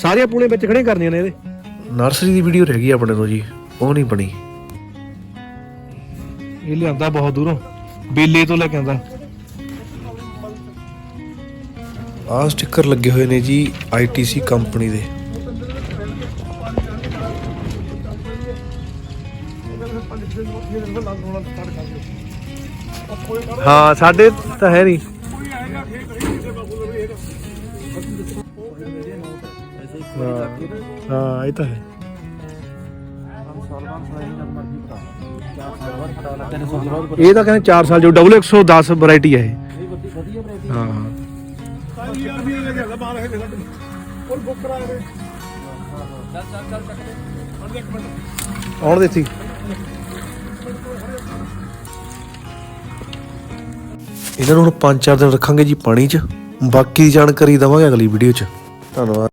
ਸਾਰੀਆਂ ਪੂਣੇ ਵਿੱਚ ਖੜੇ ਕਰਨੀਆਂ ਨੇ ਇਹਦੇ। ਨਰਸਰੀ ਦੀ ਵੀਡੀਓ ਰਹਿ ਗਈ ਆਪਣੇ ਤੋਂ ਜੀ ਉਹ ਨਹੀਂ ਬਣੀ। ਇਹ ਲਿਆਂਦਾ ਬਹੁਤ ਦੂਰੋਂ ਬੇਲੇ ਤੋਂ ਲੈ ਕੇ ਆਂਦਾ ਆਹ ਸਟicker ਲੱਗੇ ਹੋਏ ਨੇ ਜੀ ITC ਕੰਪਨੀ ਦੇ। ਹਾਂ ਸਾਡੇ ਤਾਂ ਹੈ ਨਹੀਂ। ਹਾਂ। ਹਾਂ, ਇਹ ਤਾਂ ਹੈ। ਇਹ ਤਾਂ ਕਹਿੰਦੇ 4 ਸਾਲ ਜੋ ਡਬਲ 110 ਵੈਰਾਈਟੀ ਹੈ ਇਹ। ਹਾਂ। ਹਾਂ ਆਉਣ ਦੇ ਸੀ ਇਹਨਾਂ ਨੂੰ ਹੁਣ 5-4 ਦਿਨ ਰੱਖਾਂਗੇ ਜੀ ਪਾਣੀ 'ਚ। ਬਾਕੀ ਦੀ ਜਾਣਕਾਰੀ ਦਵਾਂਗੇ ਅਗਲੀ ਵੀਡੀਓ 'ਚ। ਧੰਨਵਾਦ।